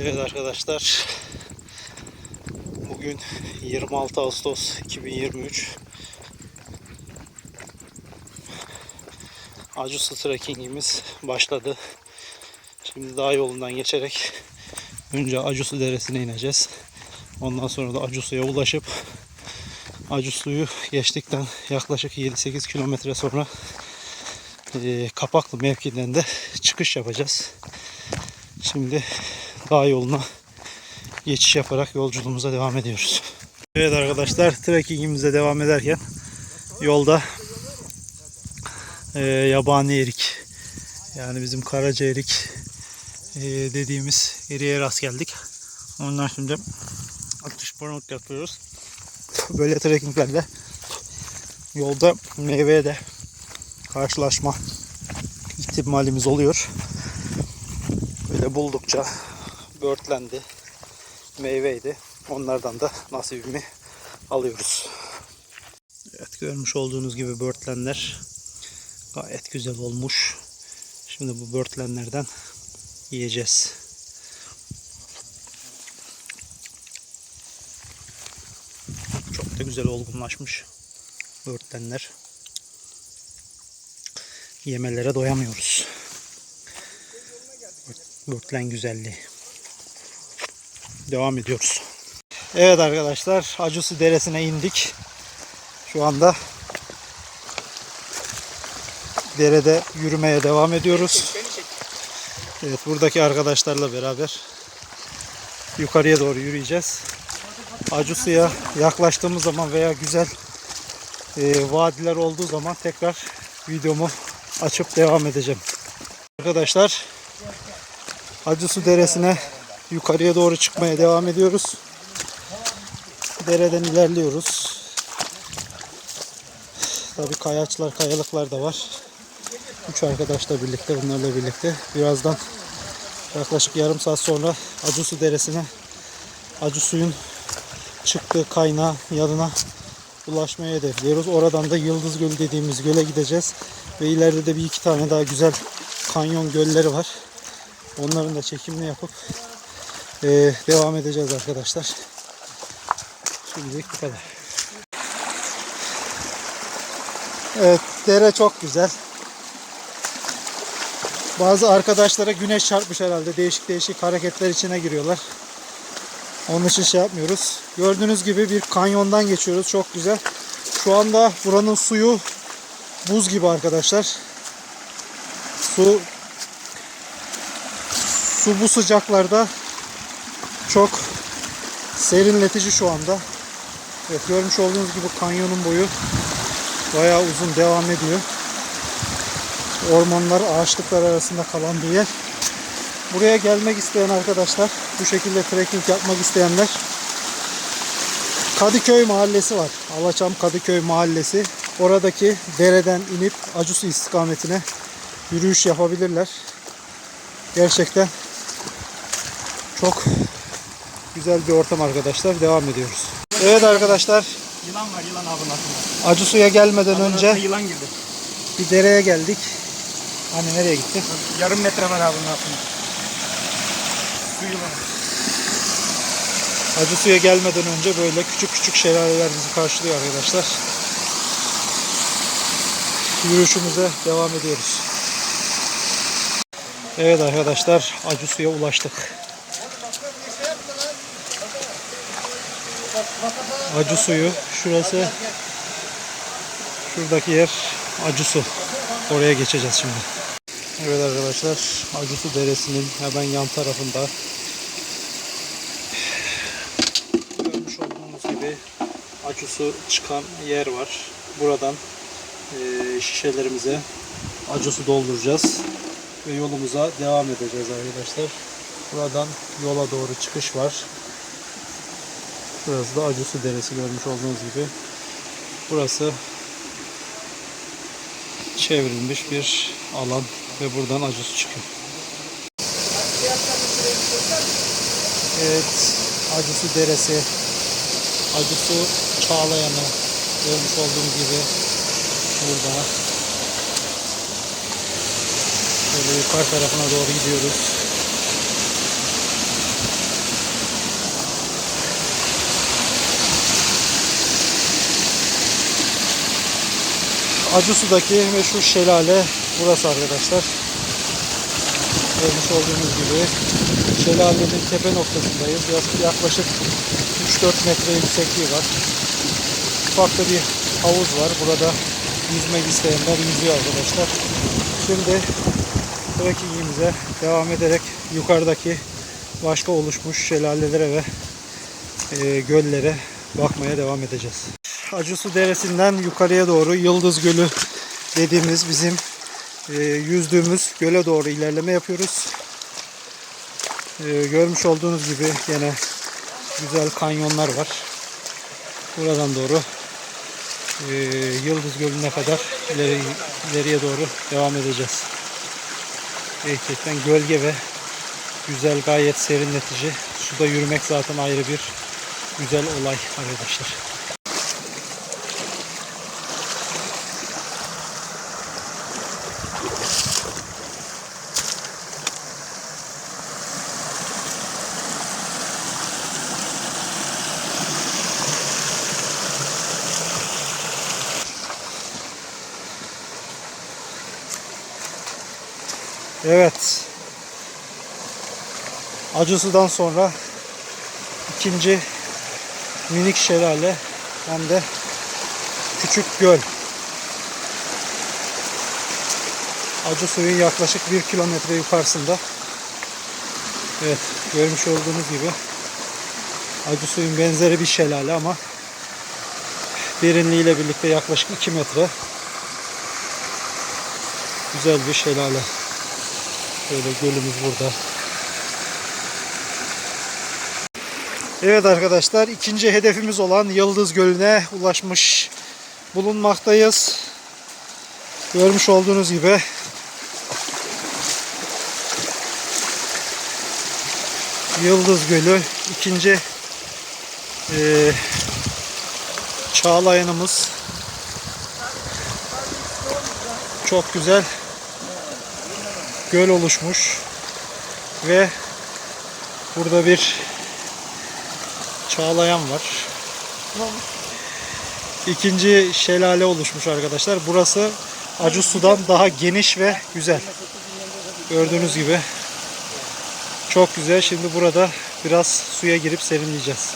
Evet arkadaşlar. Bugün 26 Ağustos 2023. Acusu trekkingimiz başladı. Şimdi dağ yolundan geçerek önce Acusu Deresi'ne ineceğiz. Ondan sonra da Acusu'ya ulaşıp Acusu'yu geçtikten yaklaşık 7-8 kilometre sonra eee, Kapaklı mevkinden de çıkış yapacağız. Şimdi dağ yoluna geçiş yaparak yolculuğumuza devam ediyoruz. Evet arkadaşlar trekkingimize devam ederken yolda eee, yabani erik yani bizim karaca erik eee, dediğimiz eriğe rast geldik. Ondan şimdi atış pornot yapıyoruz. Böyle trekkinglerde yolda meyveye de karşılaşma ihtimalimiz oluyor. Böyle buldukça börtlendi, meyveydi. Onlardan da nasibimi alıyoruz. Evet görmüş olduğunuz gibi börtlenler gayet güzel olmuş. Şimdi bu börtlenlerden yiyeceğiz. Çok da güzel olgunlaşmış börtlenler. Yemelere doyamıyoruz. Börtlen güzelliği. Devam ediyoruz. Evet arkadaşlar Acusu Deresi'ne indik. Şu anda derede yürümeye devam ediyoruz. Evet buradaki arkadaşlarla beraber yukarıya doğru yürüyeceğiz. Acusu'ya yaklaştığımız zaman veya güzel e, vadiler olduğu zaman tekrar videomu açıp devam edeceğim. Arkadaşlar Acısu Deresi'ne yukarıya doğru çıkmaya devam ediyoruz. Dereden ilerliyoruz. Tabi kayaçlar, kayalıklar da var. Üç arkadaşla birlikte, bunlarla birlikte. Birazdan yaklaşık yarım saat sonra Acısu Deresi'ne Acı suyun çıktığı kaynağı yanına ulaşmaya hedefliyoruz. Oradan da Yıldız Gölü dediğimiz göle gideceğiz. Ve ileride de bir iki tane daha güzel kanyon gölleri var. Onların da çekimini yapıp eee, devam edeceğiz arkadaşlar. Şimdilik bu kadar. Evet dere çok güzel. Bazı arkadaşlara güneş çarpmış herhalde. Değişik değişik hareketler içine giriyorlar. Onun için şey yapmıyoruz. Gördüğünüz gibi bir kanyondan geçiyoruz. Çok güzel. Şu anda buranın suyu buz gibi arkadaşlar. Su su bu sıcaklarda çok serinletici şu anda. Evet görmüş olduğunuz gibi kanyonun boyu bayağı uzun devam ediyor. Ormanlar, ağaçlıklar arasında kalan bir yer. Buraya gelmek isteyen arkadaşlar, bu şekilde trekking yapmak isteyenler Kadıköy Mahallesi var. Alaçam Kadıköy Mahallesi. Oradaki dereden inip Acusu istikametine yürüyüş yapabilirler. Gerçekten çok güzel bir ortam arkadaşlar. Devam ediyoruz. Evet arkadaşlar, Yılan var yılan avın altında. Acısu'ya gelmeden Avın önce yılan girdi. bir dereye geldik. Hani nereye gittik? Yarım metre var avın altında. Su yılanı. Acısu'ya gelmeden önce böyle küçük küçük şelaleler bizi karşılıyor arkadaşlar. Yürüyüşümüze devam ediyoruz. Evet arkadaşlar Acısu'ya ulaştık. Acısu'yu şurası şuradaki yer Acısu. Oraya geçeceğiz şimdi. Evet arkadaşlar Acısu Deresi'nin hemen yan tarafında görmüş olduğunuz gibi acısu çıkan yer var. Buradan eee, şişelerimize acısu dolduracağız ve yolumuza devam edeceğiz arkadaşlar. Buradan yola doğru çıkış var. Burası da Acısu Deresi görmüş olduğunuz gibi. Burası çevrilmiş bir alan ve buradan Acısu çıkıyor. Evet, Acısu Deresi, Acısu Çağlayanı görmüş olduğunuz gibi burada. Böyle yukarı tarafına doğru gidiyoruz. Acısu'daki meşhur şelale burası arkadaşlar. Görmüş olduğunuz gibi şelalenin tepe noktasındayız. Yak- Yaklaşık 3-4 metre yüksekliği var. Ufak da bir havuz var. Burada yüzmek isteyenler yüzüyor arkadaşlar. Şimdi trekkingimize devam ederek yukarıdaki başka oluşmuş şelalelere ve e, göllere bakmaya devam edeceğiz. Acısu Deresi'nden yukarıya doğru Yıldız Gölü dediğimiz bizim e, yüzdüğümüz göle doğru ilerleme yapıyoruz. E, görmüş olduğunuz gibi yine güzel kanyonlar var. Buradan doğru e, Yıldız Gölü'ne kadar ileri, ileriye doğru devam edeceğiz. Gerçekten gölge ve güzel gayet serinletici. Suda yürümek zaten ayrı bir güzel olay arkadaşlar. Evet. Acısu'dan sonra ikinci minik şelale hem de küçük göl. Acı suyun yaklaşık bir kilometre yukarısında. Evet görmüş olduğunuz gibi acı suyun benzeri bir şelale ama derinliğiyle birlikte yaklaşık 2 metre. Güzel bir şelale. Böyle gölümüz burada. Evet arkadaşlar ikinci hedefimiz olan Yıldız Gölü'ne ulaşmış bulunmaktayız. Görmüş olduğunuz gibi Yıldız Gölü ikinci eee çağlayanımız çok güzel göl oluşmuş ve burada bir çağlayan var. İkinci şelale oluşmuş arkadaşlar. Burası Acı Su'dan daha geniş ve güzel. Gördüğünüz gibi çok güzel. Şimdi burada biraz suya girip serinleyeceğiz.